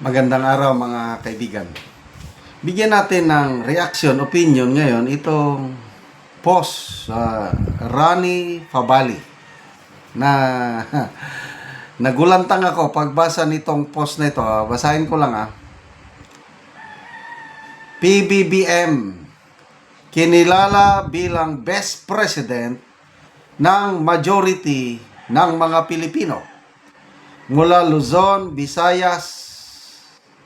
Magandang araw mga kaibigan. Bigyan natin ng reaction, opinion ngayon itong post sa Rani Fabali na nagulantang ako pagbasa nitong post na ito. ah. Basahin ko lang ah. PBBM kinilala bilang best president ng majority ng mga Pilipino mula Luzon, Visayas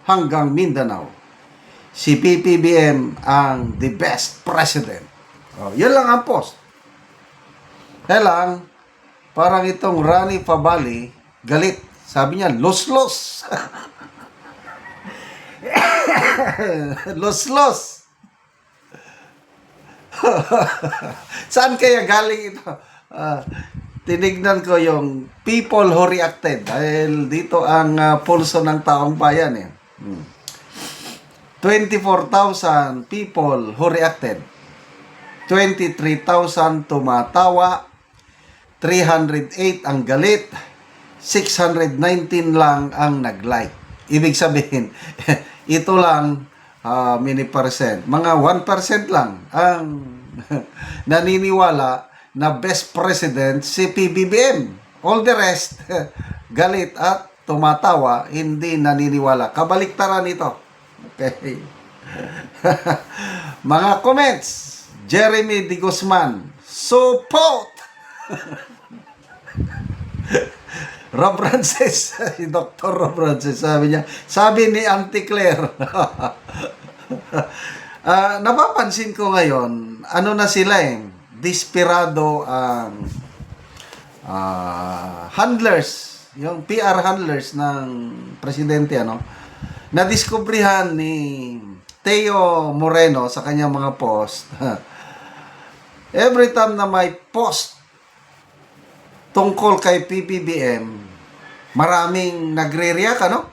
hanggang Mindanao. Si PPBM ang the best president. Oh, yun lang ang post. Kaya lang, parang itong Rani Fabali, galit. Sabi niya, los-los. los-los. Saan kaya galing ito? Ah, tinignan ko yung people who reacted dahil dito ang ah, pulso ng taong bayan eh. Hmm. 24,000 people who reacted. 23,000 tumatawa. 308 ang galit. 619 lang ang nag-like. Ibig sabihin, ito lang ah, mini percent. Mga 1% lang ang naniniwala na best president si PBBM. All the rest, galit at tumatawa, hindi naniniwala. Kabaliktaran ito. Okay. Mga comments, Jeremy Di Guzman, support! Rob Francis, si Dr. Rob Francis, sabi niya, sabi ni Auntie Claire, Ah, napapansin ko ngayon, ano na sila eh, desperado ang ah, handlers, yung PR handlers ng presidente, ano, nadiskubrihan ni Teo Moreno sa kanyang mga post, every time na may post tungkol kay PBBM, maraming nagre-react, ano?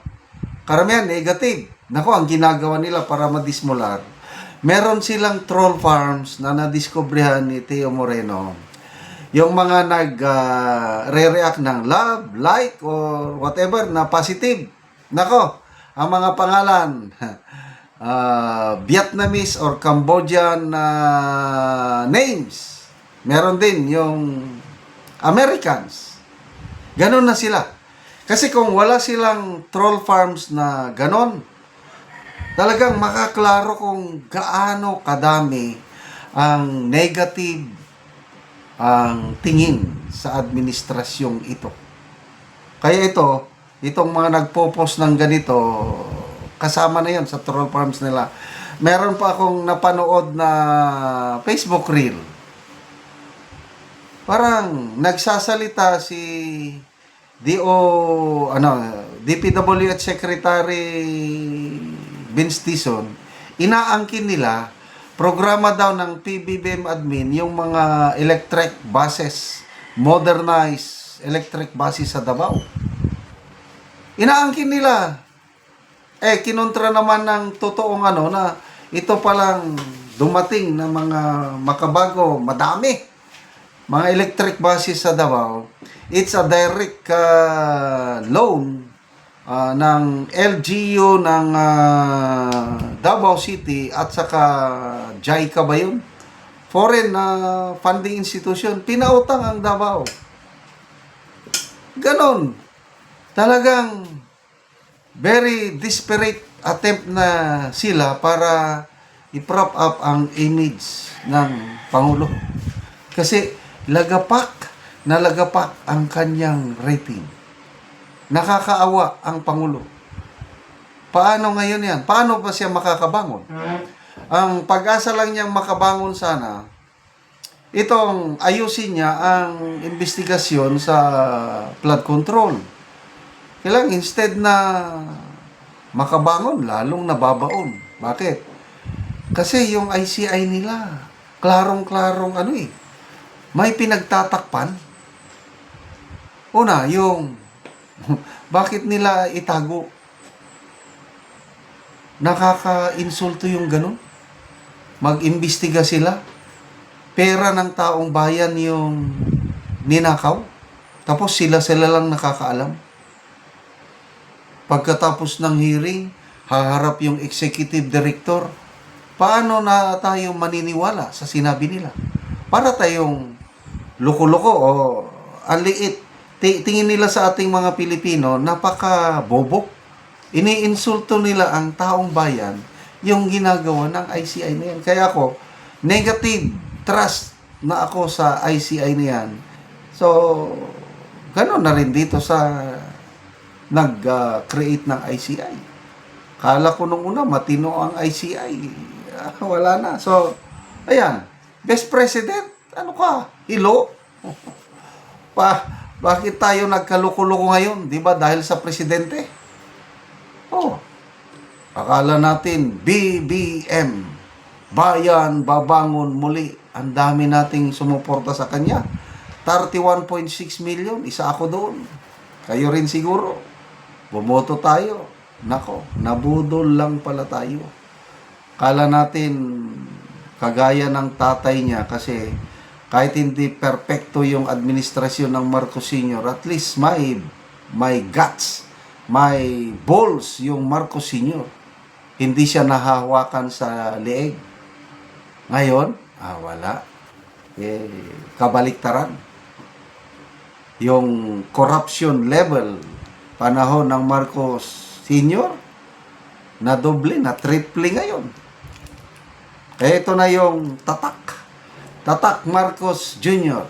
Karamihan, negative. Nako, ang ginagawa nila para madismular, meron silang troll farms na nadiskubrihan ni Teo Moreno. Yung mga nag-re-react ng love, like, or whatever na positive. Nako, ang mga pangalan, ah, Vietnamese or Cambodian ah, names. Meron din yung Americans. Ganon na sila. Kasi kung wala silang troll farms na ganon, talagang makaklaro kung gaano kadami ang negative ang tingin sa administrasyong ito. Kaya ito, itong mga nagpo-post ng ganito, kasama na yan sa troll farms nila. Meron pa akong napanood na Facebook reel. Parang nagsasalita si DO ano DPWH Secretary Vince Tison, inaangkin nila programa daw ng PBBM admin yung mga electric buses, modernized electric buses sa Davao. Inaangkin nila. Eh, kinontra naman ng totoong ano na ito palang dumating na mga makabago, madami. Mga electric buses sa Davao. It's a direct uh, loan uh, ng LGU ng uh, Davao City at saka JICA ba yun? Foreign uh, funding institution. Pinautang ang Davao. Ganon. Talagang very desperate attempt na sila para i-prop up ang image ng Pangulo. Kasi lagapak na lagapak ang kanyang rating. Nakakaawa ang Pangulo. Paano ngayon yan? Paano pa siya makakabangon? Ang pag-asa lang niyang makabangon sana, itong ayusin niya ang investigasyon sa flood control. Kailang instead na makabangon, lalong nababaon. Bakit? Kasi yung ICI nila, klarong-klarong ano eh, may pinagtatakpan. Una, yung bakit nila itago? Nakaka-insulto yung ganun. Mag-imbestiga sila. Pera ng taong bayan yung ninakaw. Tapos sila-sila lang nakakaalam. pagkatapos ng hearing, haharap yung executive director. Paano na tayo maniniwala sa sinabi nila? Para tayong loko-loko o ang. Ti- Tingin nila sa ating mga Pilipino, napaka-bobo. Iniinsulto nila ang taong bayan yung ginagawa ng ICI na yan. Kaya ako, negative trust na ako sa ICI na yan. So, ganun na rin dito sa nag-create ng ICI. Kala ko nung una, matino ang ICI. Ah, wala na. So, ayan. Best President, ano ka? Hilo? pa, bakit tayo nagkaluko-luko ngayon? Di ba? Dahil sa presidente? Oh. Akala natin, BBM. Bayan, babangon muli. Ang dami nating sumuporta sa kanya. 31.6 million. Isa ako doon. Kayo rin siguro. Bumoto tayo. Nako, nabudol lang pala tayo. Kala natin kagaya ng tatay niya kasi kahit hindi perpekto yung administrasyon ng Marcos Sr., at least may, may guts, may balls yung Marcos Sr. Hindi siya nahahawakan sa leeg. Ngayon, ah, wala. Eh, kabaliktaran. Yung corruption level, panahon ng Marcos Sr., na doble, na triple ngayon. Eh, ito na yung tatak. Tatak Marcos Jr.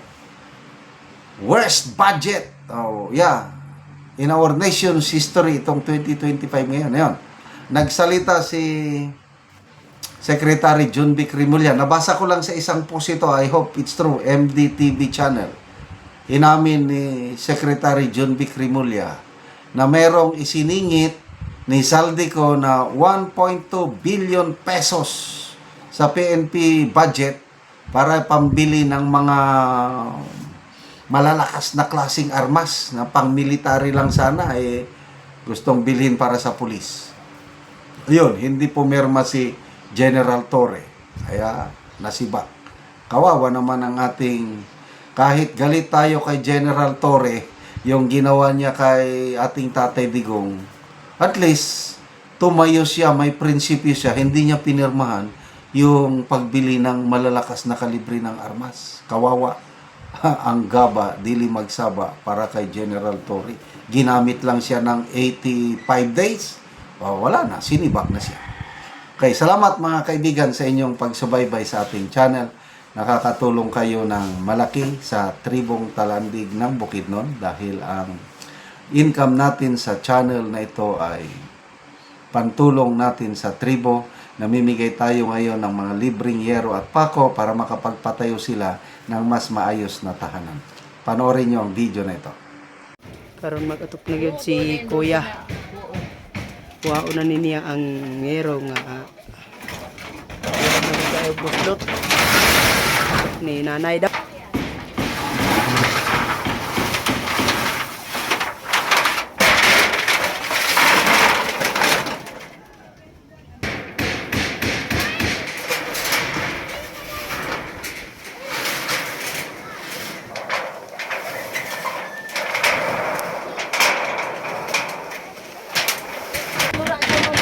Worst budget. Oh, yeah. In our nation's history, itong 2025 ngayon. Ngayon, nagsalita si Secretary John B. Crimulia. Nabasa ko lang sa isang post ito. I hope it's true. MDTV channel. Inamin ni Secretary John B. Crimulia na merong isiningit ni Saldico na 1.2 billion pesos sa PNP budget para pambili ng mga malalakas na klasing armas na pang military lang sana eh gustong bilhin para sa pulis. Ayun, hindi pumirma si General Torre. Kaya nasiba. Kawawa naman ang ating kahit galit tayo kay General Torre yung ginawa niya kay ating Tatay Digong. At least tumayo siya, may prinsipyo siya, hindi niya pinirmahan yung pagbili ng malalakas na kalibre ng armas. Kawawa ang gaba, dili magsaba para kay General Torre. Ginamit lang siya ng 85 days. O, wala na, sinibak na siya. Okay, salamat mga kaibigan sa inyong pagsubaybay sa ating channel. Nakakatulong kayo ng malaki sa tribong talandig ng Bukidnon dahil ang income natin sa channel na ito ay pantulong natin sa tribo. Namimigay tayo ngayon ng mga libreng yero at pako para makapagpatayo sila ng mas maayos na tahanan. Panoorin nyo ang video na ito. karon mag-atok na gyud si Kuya. Kuha na ni niya ang ngero nga uh, buslot ni nanay da. Mura ka mo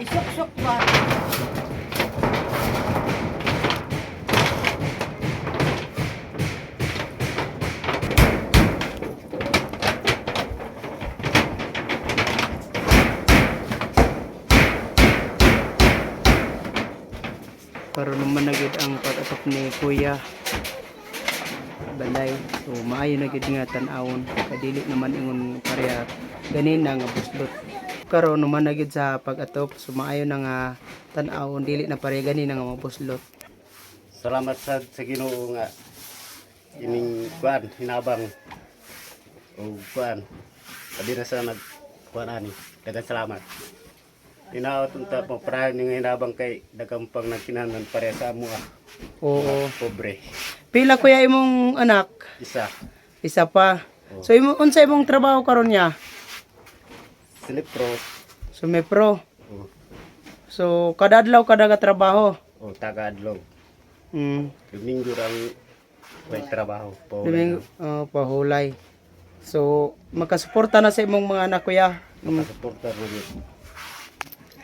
Isok-sok ba? karon naman na gyud ang pag-atok ni Kuya. Balay. So maayo na gyud nga tan-awon. Kadili naman ingon pareha ganina nga buslot. Karon naman na gyud sa pag-atop. So maayo na nga tan-awon dili na pareha ganina nga mabuslot. Salamat sa sa Ginoo nga ining kuan hinabang o kuan sabi na sa nag kuan ani daghang salamat Tinaot unta mo para ning hinabang kay daghang pang nagkinanan pare sa amo ah Oo. pobre Pila kuya imong anak? isa Isa pa. So imo unsa imong trabaho karon niya? silipro So may pro. o, So kada adlaw kada ka trabaho. o taga adlaw Mm. Domingo ang may trabaho po Domingo oh, pahulay. So, makasuporta na sa imong mga anak kuya. Mm, Supporter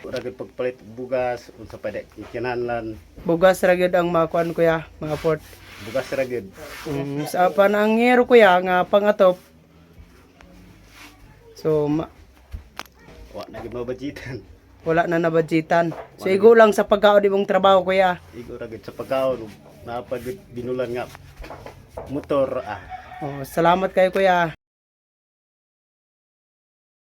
gid pagpalit bugas unsa pa dek ikinahanglan Bugas ra gyud ang mga kuan kuya, mga port. bugas ra gid. Um, sa panangero kuya nga pangatop. So, ma- Wa na gid mabajitan. wala na nabadjitan. So, igo lang sa pagkaon imong trabaho kuya. Igo ra sa pagkaon ug napagid binulan nga motor ah Oh, salamat kayo kuya.